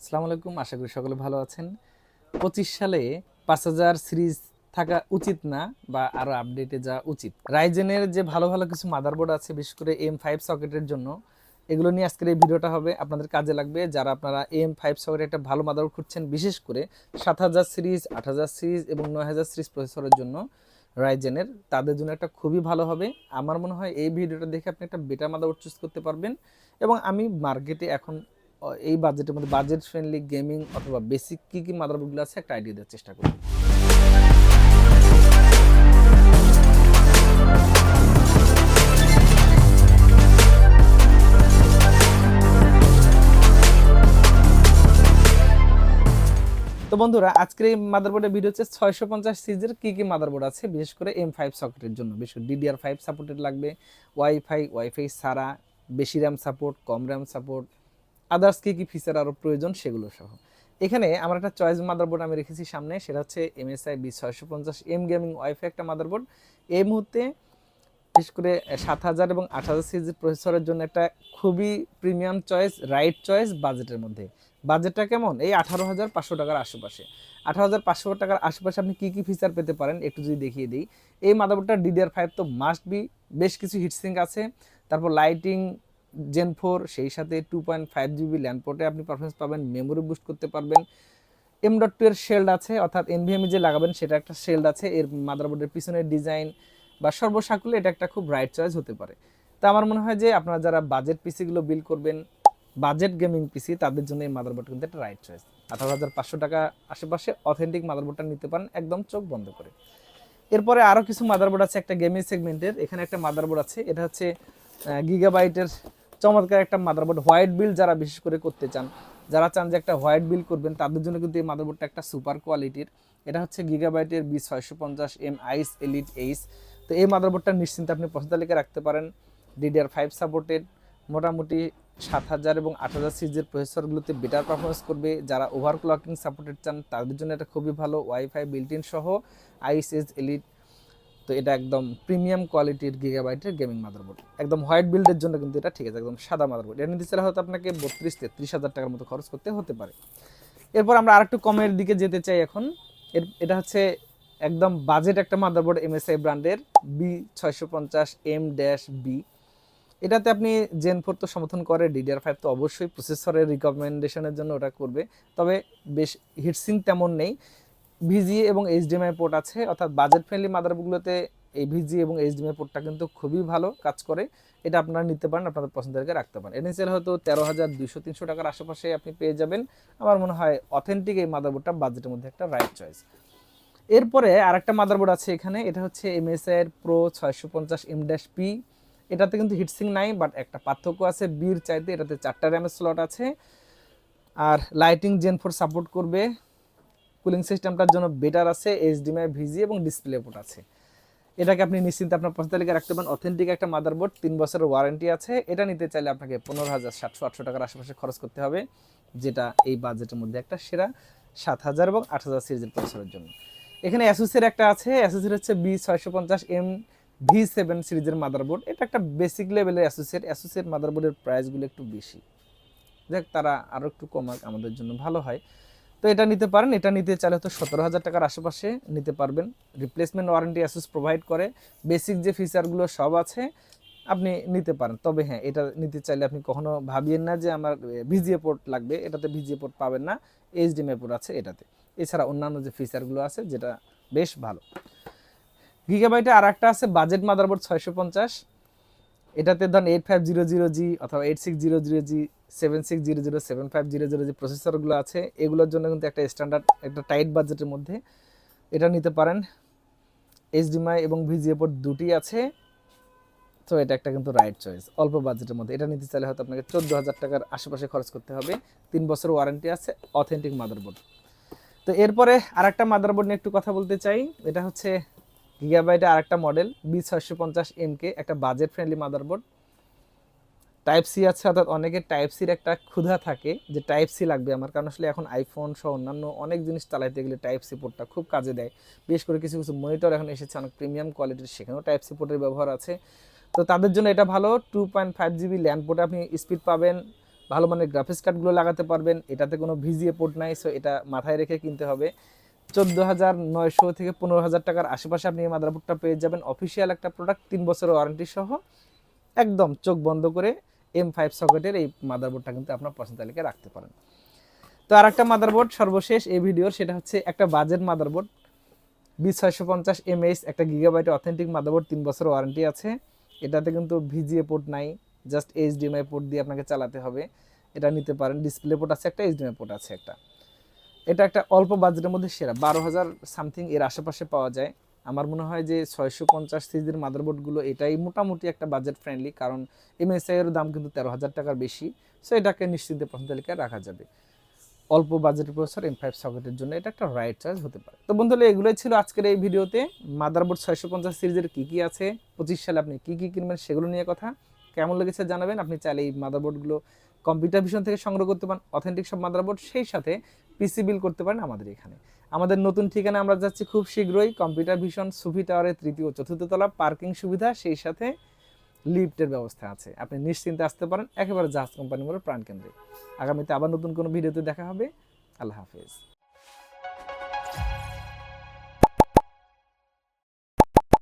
আসসালামু আলাইকুম, আশা করি সকলে ভালো আছেন। পঁচিশ সালে পাঁচ হাজার সিরিজ থাকা উচিত না বা আরও আপডেটে যাওয়া উচিত। রাইজেনের যে ভালো ভালো কিছু মাদারবোর্ড আছে, বিশেষ করে এম ফাইভ সকেটের জন্য, এগুলো নিয়ে আজকের এই ভিডিওটা হবে। আপনাদের কাজে লাগবে যারা আপনারা এম ফাইভ সকেটে একটা ভালো মাদারবোর্ড খুঁজছেন, বিশেষ করে সাত হাজার সিরিজ, আট হাজার সিরিজ এবং নয় হাজার সিরিজ প্রসেসরের জন্য রাইজেনের, তাদের জন্য একটা খুবই ভালো হবে। আমার মনে হয় এই ভিডিওটা দেখে আপনি একটা বেটার মাদারবোর্ড চুজ করতে পারবেন এবং আমি মার্কেটে এখন এই বাজেটের মধ্যে বাজেট ফ্রেন্ডলি গেমিং অথবা বেসিক কী কী মাদারবোর্ডগুলো আছে একটা আইডিয়া দেওয়ার চেষ্টা করব তো বন্ধুরা, আজকের এই মাদারবোর্ডের ভিডিও হচ্ছে ছয়শো পঞ্চাশ সিরিজের কী কী মাদারবোর্ড আছে, বিশেষ করে এম ফাইভ সকেটের জন্য। বিশেষ করে ডিডিআর ফাইভ সাপোর্টেড লাগবে ওয়াইফাই ওয়াইফাই ছাড়া, বেশি র্যাম সাপোর্ট কম র্যাম সাপোর্ট আদার্স কী কী ফিচার আরও প্রয়োজন সেগুলো সহ। এখানে আমার একটা চয়েস মাদারবোর্ড আমি রেখেছি সামনে, সেটা হচ্ছে এমএসআই বি ছয়শো পঞ্চাশ এম গেমিং ওয়াইফাই একটা মাদারবোর্ড এই মুহূর্তে বিশেষ করে সাত হাজার এবং আট হাজার সিরিজের প্রসেসরের জন্য একটা খুবই প্রিমিয়াম চয়েস রাইট চয়েস বাজেটের মধ্যে। বাজেটটা কেমন? এই আঠারো হাজার পাঁচশো টাকার আশেপাশে। আঠারো হাজার পাঁচশো টাকার আশেপাশে আপনি কী কী ফিচার পেতে পারেন একটু যদি দেখিয়ে দিই। এই মাদারবোর্ডটা ডিডিআর ফাইভ তো মাস্ট বি বেশ কিছু হিটসিঙ্ক আছে। তারপর লাইটিং জেন ফোর সেই সাথে টু পয়েন্ট ফাইভ জিবি ল্যান্ডপোর্টে আপনি পারফরমেন্স পাবেন মেমোরি বুস্ট করতে পারবেন। এম ডট টু এর শেল্ড আছে, অর্থাৎ এনভিএমই যে লাগাবেন, সেটা একটা শেল্ড আছে, এর মাদারবোর্ডের পিছনের ডিজাইন বা সর্বসাকুলে এটা একটা খুব রাইট চয়েস হতে পারে। তা আমার মনে হয় যে আপনারা যারা বাজেট পিসিগুলো বিল করবেন বাজেট গেমিং পিসি তাদের জন্য এই মাদারবোর্ড কিন্তু একটা রাইট চয়েস আঠারো হাজার পাঁচশো টাকা আশেপাশে অথেন্টিক মাদারবোর্ডটা নিতে পারেন, একদম চোখ বন্ধ করে। এরপরে আরও কিছু মাদারবোর্ড আছে একটা গেমিং সেগমেন্টের এখানে একটা মাদারবোর্ড আছে, এটা হচ্ছে গিগাবাইটের চমৎকার একটা মাদারবোর্ড হোয়াইট বিল যারা বিশেষ করে করতে চান, যারা চান যে একটা হোয়াইট বিল করবেন, তাদের জন্য কিন্তু এই মাদারবোর্ডটা একটা সুপার কোয়ালিটির এটা হচ্ছে গিগাবাইটের বি ছয়শো পঞ্চাশ এম আইস এলিট এইস তো এই মাদারবোর্ডটা নিশ্চিন্তে আপনি পছন্দ তালিকা রাখতে পারেন। ডিডিআর ফাইভ সাপোর্টেড মোটামুটি সাত হাজার এবং আট হাজার সিরিজের প্রসেসরগুলোতে বেটার পারফরমেন্স করবে। যারা ওভারক্লকিং সাপোর্টেড চান, তাদের জন্য এটা খুবই ভালো। ওয়াইফাই বিল্ট ইন সহ আইএসএস এলিট তো এটা একদম প্রিমিয়াম কোয়ালিটির গিগাবাইটের গেমিং মাদারবোর্ড একদম হোয়াইট বিল্ডের জন্য কিন্তু এটা ঠিক আছে, একদম সাদা মাদারবোর্ড এটা নিতে চাইলে হয়তো আপনাকে বত্রিশ তেত্রিশ হাজার টাকার মতো খরচ করতে হতে পারে। এরপর আমরা আরেকটু কমের দিকে যেতে চাই এখন। এর, এটা হচ্ছে একদম বাজেট একটা মাদারবোর্ড এমএসআই ব্র্যান্ডের বি ছয়শো পঞ্চাশ এম ড্যাশ বি এটাতে আপনি জেন ফোর তো সমর্থন করে ডিডিআর ফাইভ তো অবশ্যই প্রসেসরের রিকমেন্ডেশনের জন্য ওটা করবে। তবে বেশ হিটসিং তেমন নেই। ভিজি এবং এইচডিএমআই পোর্ট আছে, অর্থাৎ বাজেট ফ্রেন্ডলি মাদারবোর্ডগুলোতে এই ভিজি এবং এইচডিএমআই পোর্টটা কিন্তু খুবই ভালো কাজ করে। এটা আপনারা নিতে পারেন, আপনাদের পছন্দের রাখতে পারেন। এনএসএল হয়তো তেরো হাজার দুইশো তিনশো টাকার আশেপাশে আপনি পেয়ে যাবেন। আমার মনে হয় অথেন্টিক এই মাদারবোর্ডটা বাজেটের মধ্যে একটা রাইট চয়েস এরপরে আরেকটা মাদারবোর্ড আছে এখানে, এটা হচ্ছে এমএসআই এর প্রো ছয়শো পঞ্চাশ এম ড্যাশ পি এটাতে কিন্তু হিটসিং নাই বাট একটা পার্থক্য আছে বির চাইতে এটাতে চারটা র্যামের স্লট আছে। আর লাইটিং জেন ফোর সাপোর্ট করবে। কুলিং সিস্টেমটার জন্য বেটার আছে এইচডিএমআই ভিজি এবং ডিসপ্লে পোর্ট আছে। এটাকে আপনি নিশ্চিন্তে আপনার পছন্দ তালিকা রাখতে পারেন। অথেন্টিক একটা মাদারবোর্ড তিন বছরের ওয়ারেন্টি আছে। এটা নিতে চাইলে আপনাকে পনেরো হাজার সাতশো আটশো টাকার আশেপাশে খরচ করতে হবে, যেটা এই বাজেটের মধ্যে একটা সেরা সাত হাজার এবং আট হাজার সিরিজের প্রসেসরের জন্য। এখানে অ্যাসুসের একটা আছে। অ্যাসুসের হচ্ছে বি ছয়শো পঞ্চাশ এম ভি সেভেন সিরিজের মাদারবোর্ড এটা একটা বেসিক লেভেলের অ্যাসোসিয়েট অ্যাসোসিয়েট মাদারবোর্ডের প্রাইসগুলো একটু বেশি। দেখ তারা আরও একটু কমাক, আমাদের জন্য ভালো হয়। তো এটা নিতে পারেন, এটা নিতে চাইলে তো সতেরো হাজার টাকার আশেপাশে নিতে পারবেন। রিপ্লেসমেন্ট ওয়ারেন্টি অ্যাসুস প্রোভাইড করে বেসিক যে ফিচারগুলো সব আছে, আপনি নিতে পারেন। তবে হ্যাঁ এটা নিতে চাইলে আপনি কখনো ভাবিয়েন না যে আমার ভিজিএ পোর্ট লাগবে, এটাতে ভিজিএ পোর্ট পাবেন না এইচডিএমআই পোর্ট আছে এটাতে। এছাড়া অন্যান্য যে ফিচারগুলো আছে, যেটা বেশ ভালো। গিগাবাইটে আর একটা আছে বাজেট মাদারবোর্ড ছয়শো পঞ্চাশ এটাতে ধরেন eight five zero zero G অথবা eight six zero zero G seven six zero zero seven five zero zero যে প্রসেসরগুলো আছে। এগুলোর জন্য কিন্তু একটা স্ট্যান্ডার্ড একটা টাইট বাজেটের মধ্যে এটা নিতে পারেন। এইচডিএমআই এবং ভিজিএ পোর্ট দুটি আছে। তো এটা একটা কিন্তু রাইট চয়েস অল্প বাজেটের মধ্যে। এটা নিতে চাইলে হয়তো আপনাকে চোদ্দ হাজার টাকার আশেপাশে খরচ করতে হবে। তিন বছর ওয়ারেন্টি আছে অথেন্টিক মাদারবোর্ড তো এরপরে আরেকটা মাদারবোর্ড নিয়ে একটু কথা বলতে চাই। এটা হচ্ছে গিগাবাইটে আরেকটা মডেল বি ছয়শো পঞ্চাশ এম কে একটা budget friendly motherboard type C আছে, অর্থাৎ অনেকের টাইপ সির একটা ক্ষুধা থাকে যে টাইপ সি লাগবে আমার, কারণ আসলে এখন আইফোন সহ অন্যান্য অনেক জিনিস চালাইতে গেলে টাইপ সি পোর্টটা খুব কাজে দেয়। বিশেষ করে কিছু কিছু মনিটর এখন এসেছে, অনেক প্রিমিয়াম কোয়ালিটির সেখানেও টাইপ সি পোর্টের ব্যবহার আছে। তো তাদের জন্য এটা ভালো two point five GB LAN পোর্টে আপনি স্পিড পাবেন, ভালো মানের গ্রাফিক্স কার্ডগুলো লাগাতে পারবেন, এটাতে কোনো ভিজিএ পোর্ট নাই সো এটা মাথায় রেখে কিনতে হবে। চোদ্দ হাজার নয়শো থেকে পনেরো হাজার টাকার আশেপাশে আপনি এই মাদারবোর্ডটা পেয়ে যাবেন। অফিসিয়াল একটা প্রোডাক্ট তিন বছরের ওয়ারেন্টি সহ একদম চোখ বন্ধ করে এম ফাইভ সকেটের এই মাদারবোর্ডটা কিন্তু আপনার পছন্দ তালিকায় রাখতে পারেন। তো আর একটা মাদারবোর্ড সর্বশেষ এই ভিডিওর, সেটা হচ্ছে একটা বাজেট মাদারবোর্ড বি ছয়শো পঞ্চাশ এমএস একটা গিগাবাইটের অথেন্টিক মাদারবোর্ড তিন বছর ওয়ারেন্টি আছে। এটাতে কিন্তু ভিজিএ পোর্ট নাই জাস্ট এইচডিএমআই পোর্ট দিয়ে আপনাকে চালাতে হবে। এটা নিতে পারেন ডিসপ্লে পোর্ট আছে, একটা এইচডিএমআই পোর্ট আছে একটা। এটা একটা অল্প বাজেটের মধ্যে সেরা। বারো হাজার সামথিং এর আশেপাশে পাওয়া যায়। আমার মনে হয় যে ছয়শো পঞ্চাশ সিরিজের মাদারবোর্ডগুলো এটাই মোটামুটি একটা বাজেট ফ্রেন্ডলি কারণ এমএসআই এর দাম কিন্তু তেরো হাজার টাকার বেশি। সো এটাকে নিশ্চিন্তে পছন্দ তালিকায় রাখা যাবে। অল্প বাজেটের প্রসেসর এম ফাইভ সকেটের জন্য এটা একটা রাইট চার্জ হতে পারে। তো বন্ধুরা, এগুলোই ছিল আজকের এই ভিডিওতে। মাদারবোর্ড ছয়শো পঞ্চাশ সিরিজের কী কী আছে? পঁচিশ সালে আপনি কী কী কিনবেন সেগুলো নিয়ে কথা। কেমন লেগেছে জানাবেন। আপনি চাইলে এই মাদারবোর্ডগুলো কম্পিউটার ভিশন থেকে সংগ্রহ করতে পারেন অথেন্টিক সব মাদারবোর্ড সেই সাথে পিসি বিল করতে পারেন আমাদের এখানে। আমাদের নতুন ঠিকানা আমরা যাচ্ছি খুব শীঘ্রই, কম্পিউটার ভিশন, সুফি টাওয়ারের তৃতীয় চতুর্থ তলা পার্কিং সুবিধা, সেই সাথে লিফটের ব্যবস্থা আছে। আপনি নিশ্চিন্তে আসতে পারেন, একেবারে জাহাজ কোম্পানি বলে প্রাণকেন্দ্রে। আগামীতে আবার নতুন কোনো ভিডিওতে দেখা হবে। আল্লাহ হাফেজ।